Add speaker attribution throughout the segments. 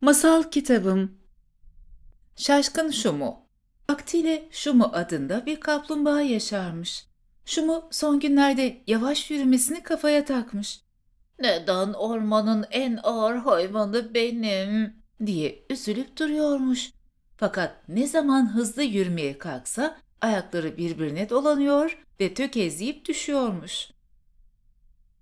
Speaker 1: Masal kitabım. Şaşkın Şumu. Vaktiyle Şumu adında bir kaplumbağa yaşarmış. Şumu son günlerde yavaş yürümesini kafaya takmış. Neden ormanın en ağır hayvanı benim diye üzülüp duruyormuş. Fakat ne zaman hızlı yürümeye kalksa ayakları birbirine dolanıyor ve tökezleyip düşüyormuş.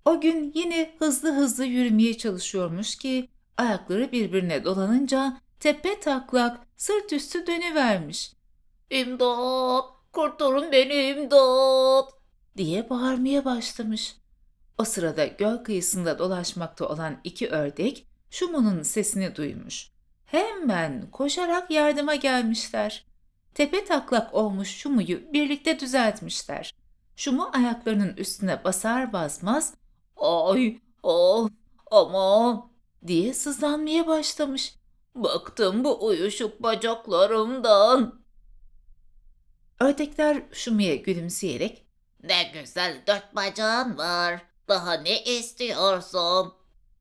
Speaker 1: O gün yine hızlı hızlı yürümeye çalışıyormuş ki ayakları birbirine dolanınca tepe taklak sırt üstü dönüvermiş. İmdat! Kurtarın beni imdat! diye bağırmaya başlamış. O sırada göl kıyısında dolaşmakta olan iki ördek Şumu'nun sesini duymuş. Hemen koşarak yardıma gelmişler. Tepe taklak olmuş Şumu'yu birlikte düzeltmişler. Şumu ayaklarının üstüne basar basmaz Ay, of, aman diye sızlanmaya başlamış. Baktım bu uyuşuk bacaklarımdan. Ördekler Şumu'ya gülümseyerek
Speaker 2: Ne güzel dört bacağın var. Daha ne istiyorsun?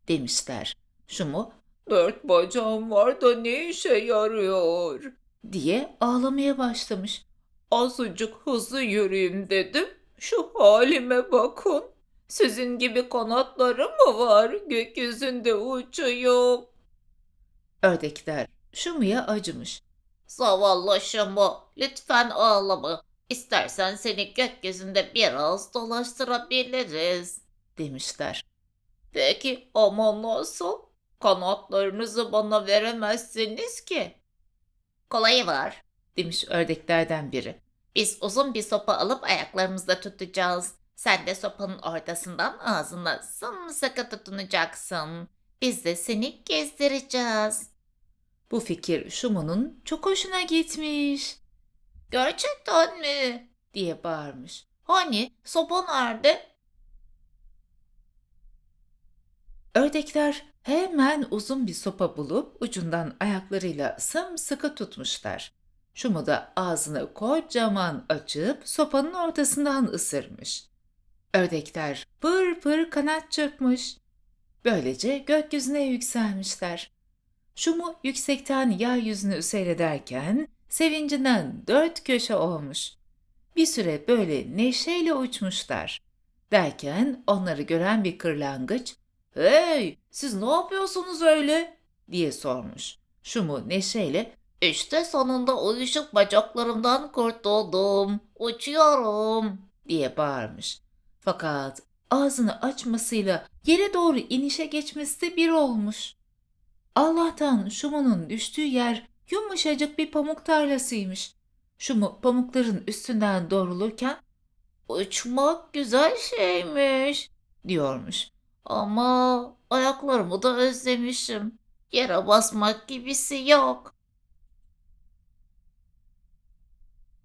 Speaker 1: demişler. Şumu dört bacağım var da ne işe yarıyor diye ağlamaya başlamış. Azıcık hızlı yürüyeyim dedim. Şu halime bakın. Sizin gibi kanatlarım mı var? Gökyüzünde uçuyor. Ördekler Şumu'ya acımış.
Speaker 2: Zavallı Şumu, lütfen ağlama. İstersen seni gökyüzünde biraz dolaştırabiliriz.
Speaker 1: demişler. Peki ama nasıl? Kanatlarınızı bana veremezsiniz ki,
Speaker 2: Kolayı var.
Speaker 1: demiş ördeklerden biri.
Speaker 2: Biz uzun bir sopa alıp ayaklarımızda tutacağız. Sen de sopanın ortasından ağzına sımsıkı tutunacaksın. Biz de seni gezdireceğiz.
Speaker 1: Bu fikir Şumu'nun çok hoşuna gitmiş
Speaker 2: Gerçekten mi?
Speaker 1: diye bağırmış.
Speaker 2: Hani sopa nerede?
Speaker 1: Ördekler hemen uzun bir sopa bulup ucundan ayaklarıyla sımsıkı tutmuşlar. Şumu da ağzını kocaman açıp sopanın ortasından ısırmış. Ördekler pır pır kanat çırpmış. Böylece gökyüzüne yükselmişler. Şumu yüksekten yeryüzünü seyrederken sevincinden dört köşe olmuş. Bir süre böyle neşeyle uçmuşlar. Derken onları gören bir kırlangıç ''Hey, siz ne yapıyorsunuz öyle?'' diye sormuş. Şumu neşeyle
Speaker 2: İşte sonunda uyuşuk bacaklarımdan kurtuldum. Uçuyorum.
Speaker 1: diye bağırmış. Fakat ağzını açmasıyla yere doğru inişe geçmesi de bir olmuş. Allah'tan Şumu'nun düştüğü yer yumuşacık bir pamuk tarlasıymış. Şumu pamukların üstünden doğrulurken
Speaker 2: Uçmak güzel şeymiş.
Speaker 1: diyormuş.
Speaker 2: Ama ayaklarımı da özlemişim. Yere basmak gibisi yok.